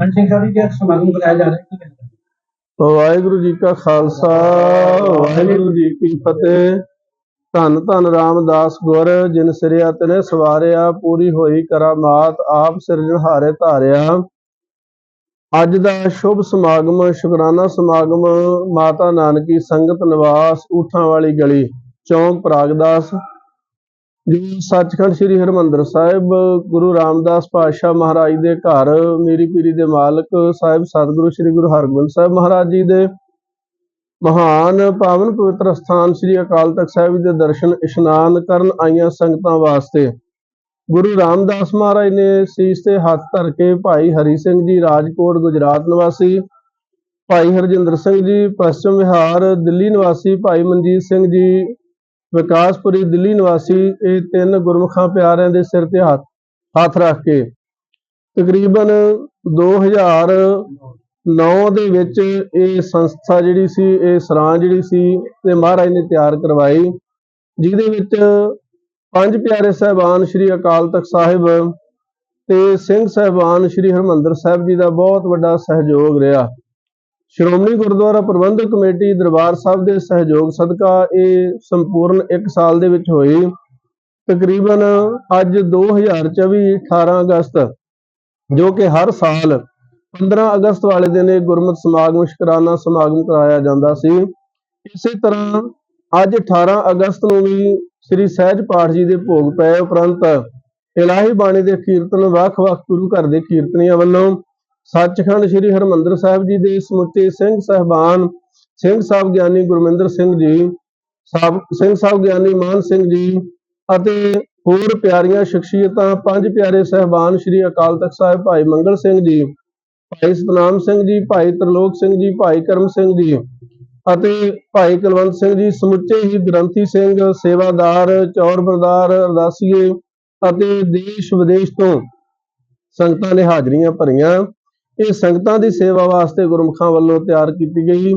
ਹਾਂਜੀ ਸਿੰਘ ਸਾਹਿਬ ਜੀ ਅੱਜ ਸਮਾਗਮ ਕਰਾਇਆ ਜਾ ਰਿਹਾ ਹੈ। ਕੀ ਕਹਿਣਾ ਵਾਹਿਗੁਰੂ ਜੀ ਕਾ ਖਾਲਸਾ, ਵਾਹਿਗੁਰੂ ਜੀ ਕੀ ਫਤਿਹ। ਧੰਨ ਧੰਨ ਰਾਮਦਾਸ ਗੁਰ, ਜਿਨ ਸਿਰਿਆ ਤਨੇ ਸਵਾਰਿਆ, ਪੂਰੀ ਹੋਈ ਕਰਾਮਾਤ, ਆਪ ਸਿਰਜਣਹਾਰੇ ਧਾਰਿਆ। ਅੱਜ ਦਾ ਸ਼ੁਭ ਸਮਾਗਮ, ਸ਼ੁਕਰਾਨਾ ਸਮਾਗਮ, ਮਾਤਾ ਨਾਨਕੀ ਸੰਗਤ ਨਿਵਾਸ, ਊਠਾਂ ਵਾਲੀ ਗਲੀ, ਚੌਂਕ ਪ੍ਰਾਗਦਾਸ ਜੋ ਸੱਚਖੰਡ ਸ੍ਰੀ ਹਰਮੰਦਰ ਸਾਹਿਬ, ਗੁਰੂ ਰਾਮਦਾਸ ਪਾਤਸ਼ਾਹ ਮਹਾਰਾਜ ਦੇ ਘਰ, ਮੇਰੀ ਪੀਰੀ ਦੇ ਮਾਲਕ ਸਾਹਿਬ, ਸਤਿਗੁਰੂ ਸ੍ਰੀ ਗੁਰੂ ਹਰਗੋਬਿੰਦ ਸਾਹਿਬ ਮਹਾਰਾਜ ਜੀ ਦੇ ਮਹਾਨ ਪਾਵਨ ਪਵਿੱਤਰ ਸਥਾਨ ਸ੍ਰੀ ਅਕਾਲ ਤਖਤ ਸਾਹਿਬ ਜੀ ਦੇ ਦਰਸ਼ਨ, ਇਸ਼ਨਾਨ ਕਰਨ ਆਈਆਂ ਸੰਗਤਾਂ ਵਾਸਤੇ। ਗੁਰੂ ਰਾਮਦਾਸ ਮਹਾਰਾਜ ਨੇ ਸੀਸ ਤੇ ਹੱਥ ਧਰ ਕੇ ਭਾਈ ਹਰੀ ਸਿੰਘ ਜੀ, ਰਾਜਕੋਟ, ਗੁਜਰਾਤ ਨਿਵਾਸੀ, ਭਾਈ ਹਰਜਿੰਦਰ ਸਿੰਘ ਜੀ, ਪੱਛਮ ਵਿਹਾਰ, ਦਿੱਲੀ ਨਿਵਾਸੀ ਭਾਈ ਮਨਜੀਤ ਸਿੰਘ ਜੀ ਵਿਕਾਸਪੁਰੀ ਦਿੱਲੀ ਨਿਵਾਸੀ ਇਹ ਤਿੰਨ ਗੁਰਮੁਖਾਂ ਪਿਆਰਿਆਂ ਦੇ ਸਿਰ ਤੇ ਹੱਥ ਹੱਥ ਰੱਖ ਕੇ ਤਕਰੀਬਨ 2009 ਦੇ ਵਿੱਚ ਇਹ ਸੰਸਥਾ ਜਿਹੜੀ ਸੀ, ਇਹ ਸਰਾਂ ਜਿਹੜੀ ਸੀ ਤੇ ਮਹਾਰਾਜ ਨੇ ਤਿਆਰ ਕਰਵਾਈ, ਜਿਹਦੇ ਵਿੱਚ ਪੰਜ ਪਿਆਰੇ ਸਹਿਬਾਨ ਸ੍ਰੀ ਅਕਾਲ ਤਖਤ ਸਾਹਿਬ ਤੇ ਸਿੰਘ ਸਹਿਬਾਨ ਸ੍ਰੀ ਹਰਮੰਦਰ ਸਾਹਿਬ ਜੀ ਦਾ ਬਹੁਤ ਵੱਡਾ ਸਹਿਯੋਗ ਰਿਹਾ। ਸ਼੍ਰੋਮਣੀ ਗੁਰਦੁਆਰਾ ਪ੍ਰਬੰਧਕ ਕਮੇਟੀ ਦਰਬਾਰ ਸਾਹਿਬ ਦੇ ਸਹਿਯੋਗ ਸਦਕਾ ਇਹ ਸੰਪੂਰਨ 1 ਸਾਲ ਦੇ ਵਿੱਚ ਹੋਈ। ਤਕਰੀਬਨ ਅੱਜ 2024 18 ਅਗਸਤ, ਜੋ ਕਿ ਹਰ ਸਾਲ 15 ਅਗਸਤ ਵਾਲੇ ਦਿਨ ਇਹ ਗੁਰਮਤਿ ਸਮਾਗਮ, ਸ਼ੁਕਰਾਨਾ ਸਮਾਗਮ ਕਰਾਇਆ ਜਾਂਦਾ ਸੀ। ਇਸੇ ਤਰ੍ਹਾਂ ਅੱਜ 18 ਅਗਸਤ ਨੂੰ ਵੀ ਸ੍ਰੀ ਸਹਿਜ ਪਾਠ ਜੀ ਦੇ ਭੋਗ ਪਏ। ਉਪਰੰਤ ਇਲਾਹੀ ਬਾਣੀ ਦੇ ਕੀਰਤਨ ਵੱਖ-ਵੱਖ ਗੁਰੂ ਘਰ ਦੇ ਕੀਰਤਨੀਆਂ ਵੱਲੋਂ ਸੱਚਖੰਡ ਸ੍ਰੀ ਹਰਮੰਦਰ ਸਾਹਿਬ ਜੀ ਦੇ ਸਮੁੱਚੇ ਸਿੰਘ ਸਹਿਬਾਨ, ਸਿੰਘ ਸਾਹਿਬ ਗਿਆਨੀ ਗੁਰਮਿੰਦਰ ਸਿੰਘ ਜੀ ਸਾਹਿਬ ਸਿੰਘ ਸਾਹਿਬ ਗਿਆਨੀ ਮਾਨ ਸਿੰਘ ਜੀ ਅਤੇ ਹੋਰ ਪਿਆਰੀਆਂ ਸ਼ਖਸੀਅਤਾਂ, ਪੰਜ ਪਿਆਰੇ ਸਹਿਬਾਨ ਸ੍ਰੀ ਅਕਾਲ ਤਖਤ ਸਾਹਿਬ ਭਾਈ ਮੰਗਲ ਸਿੰਘ ਜੀ, ਭਾਈ ਸਤਨਾਮ ਸਿੰਘ ਜੀ, ਭਾਈ ਤਰਲੋਕ ਸਿੰਘ ਜੀ, ਭਾਈ ਕਰਮ ਸਿੰਘ ਜੀ ਅਤੇ ਭਾਈ ਕੁਲਵੰਤ ਸਿੰਘ ਜੀ, ਸਮੁੱਚੇ ਹੀ ਗ੍ਰੰਥੀ ਸਿੰਘ, ਸੇਵਾਦਾਰ, ਚੌਰ ਬਰਦਾਰ, ਅਰਦਾਸੀਏ ਅਤੇ ਦੇਸ਼ ਵਿਦੇਸ਼ ਤੋਂ ਸੰਗਤਾਂ ਨੇ ਹਾਜ਼ਰੀਆਂ ਭਰੀਆਂ। ਇਹ ਸੰਗਤਾਂ ਦੀ ਸੇਵਾ ਵਾਸਤੇ ਗੁਰਮੁਖਾਂ ਵੱਲੋਂ ਤਿਆਰ ਕੀਤੀ ਗਈ।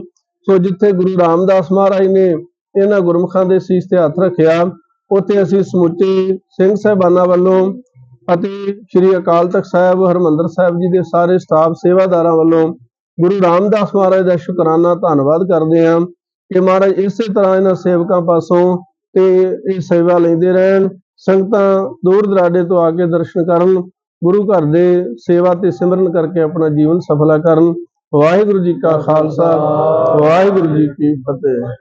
ਸੋ ਜਿੱਥੇ ਗੁਰੂ ਰਾਮਦਾਸ ਮਹਾਰਾਜ ਨੇ ਇਹਨਾਂ ਗੁਰਮੁਖਾਂ ਦੇ ਸੀਸ ਤੇ ਹੱਥ ਰੱਖਿਆ, ਉੱਥੇ ਅਸੀਂ ਸਮੁੱਚੇ ਸਿੰਘ ਸਹਿਬਾਨਾਂ ਵੱਲੋਂ ਅਤੇ ਸ੍ਰੀ ਅਕਾਲ ਤਖਤ ਸਾਹਿਬ, ਹਰਮੰਦਰ ਸਾਹਿਬ ਜੀ ਦੇ ਸਾਰੇ ਸਟਾਫ ਸੇਵਾਦਾਰਾਂ ਵੱਲੋਂ ਗੁਰੂ ਰਾਮਦਾਸ ਮਹਾਰਾਜ ਦਾ ਸ਼ੁਕਰਾਨਾ ਧੰਨਵਾਦ ਕਰਦੇ ਹਾਂ ਕਿ ਮਹਾਰਾਜ ਇਸੇ ਤਰ੍ਹਾਂ ਇਹਨਾਂ ਸੇਵਕਾਂ ਪਾਸੋਂ ਤੇ ਇਹ ਸੇਵਾ ਲੈਂਦੇ ਰਹਿਣ, ਸੰਗਤਾਂ ਦੂਰ ਦਰਾਡੇ ਤੋਂ ਆ ਕੇ ਦਰਸ਼ਨ ਕਰਨ ਗੁਰੂ ਘਰ ਦੇ ਸੇਵਾ ਤੇ ਸਿਮਰਨ ਕਰਕੇ ਆਪਣਾ ਜੀਵਨ ਸਫਲਾ ਕਰਨ। ਵਾਹਿਗੁਰੂ ਜੀ ਕਾ ਖਾਲਸਾ, ਵਾਹਿਗੁਰੂ ਜੀ ਕੀ ਫਤਿਹ।